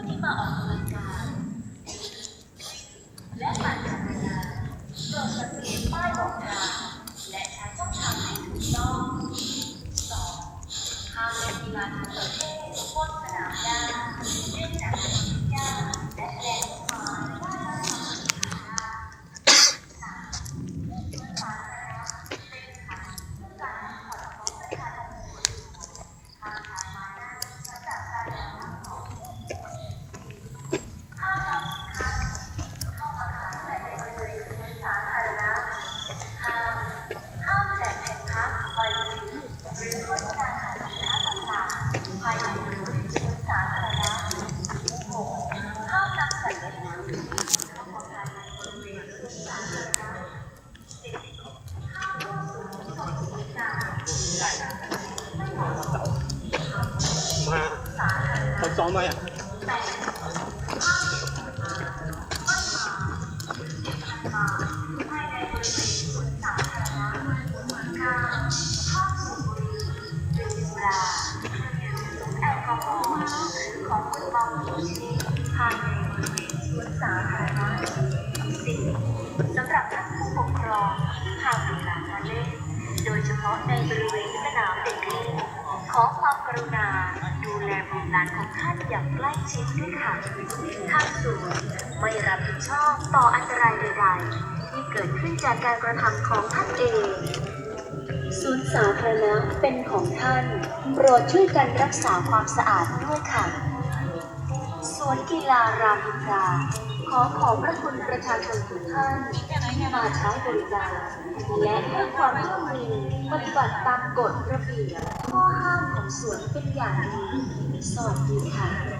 ผู้ที่มาออกกำลังกายและปั่นจักรยานโปรดสังเกตป้ายบอกทางและใช้ช่องทางให้ถูกต้อง 2. ห้ามเล่นกีฬาทางประเภทบนสนามหญ้า ตรหลานมาเล่นโดยเฉพาะในบริเวณสนามเด็กเล่นขอความกรุณา หลานของท่านอย่างใกล้ชิดด้วยค่ะทางศูนย์ไม่รับผิดชอบต่ออันตรายใดๆ ที่เกิดขึ้นจากการกระทำของท่านเองศูนย์สาธารณะเป็นของท่าน โปรดช่วยกันรักษาความสะอาดด้วยค่ะ สวนกีฬารามอินทราขอขอบพระคุณประชาชนทุกท่านที่มาใช้บริการและให้ความร่วมมือปฏิบัติตามกฎระเบียบข้อห้ามของสวนเป็นอย่างดีสวัสดีค่ะ